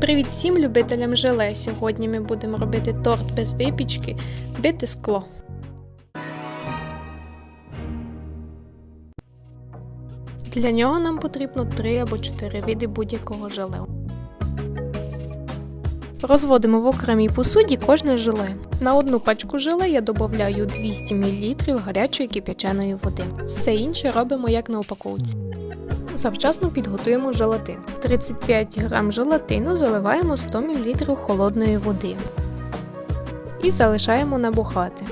Привіт всім любителям желе! Сьогодні ми будемо робити торт без випічки, бити скло. Для нього нам потрібно 3 або 4 види будь-якого желе. Розводимо в окремій посуді кожне желе. На одну пачку желе я додаю 200 мл гарячої кип'яченої води. Все інше робимо як на упаковці. Завчасно підготуємо желатин. 35 г желатину заливаємо 100 мл холодної води і залишаємо набухати.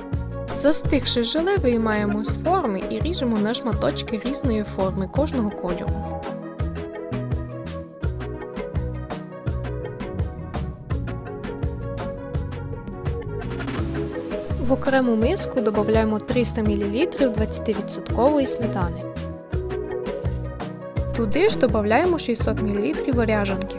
Застигши желе виймаємо з форми і ріжемо на шматочки різної форми кожного кольору. В окрему миску додаємо 300 мл 20% сметани. Туди ж додаємо 600 мл ряжанки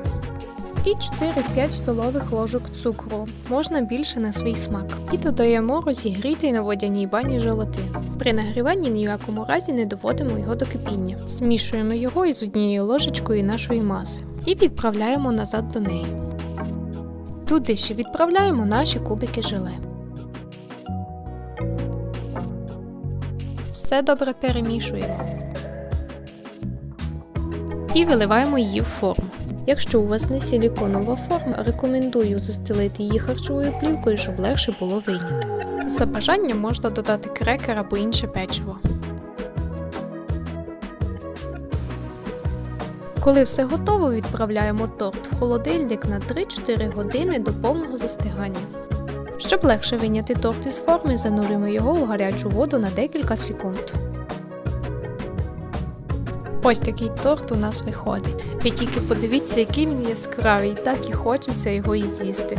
і 4-5 столових ложок цукру, можна більше на свій смак. І додаємо розігрітий на водяній бані желатин. При нагріванні ні в якому разі не доводимо його до кипіння. Змішуємо його із однією ложечкою нашої маси і відправляємо назад до неї. Туди ще відправляємо наші кубики желе. Все добре перемішуємо і виливаємо її в форму. Якщо у вас не силіконова форма, рекомендую застелити її харчовою плівкою, щоб легше було вийняти. За бажанням можна додати крекер або інше печиво. Коли все готово, відправляємо торт в холодильник на 3-4 години до повного застигання. Щоб легше вийняти торт із форми, занурюємо його у гарячу воду на декілька секунд. Ось такий торт у нас виходить. Ви тільки подивіться, який він яскравий, так і хочеться його і з'їсти.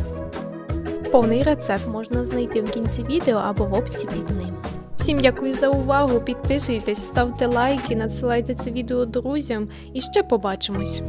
Повний рецепт можна знайти в кінці відео або в описі під ним. Всім дякую за увагу, підписуйтесь, ставте лайки, надсилайте це відео друзям і ще побачимось!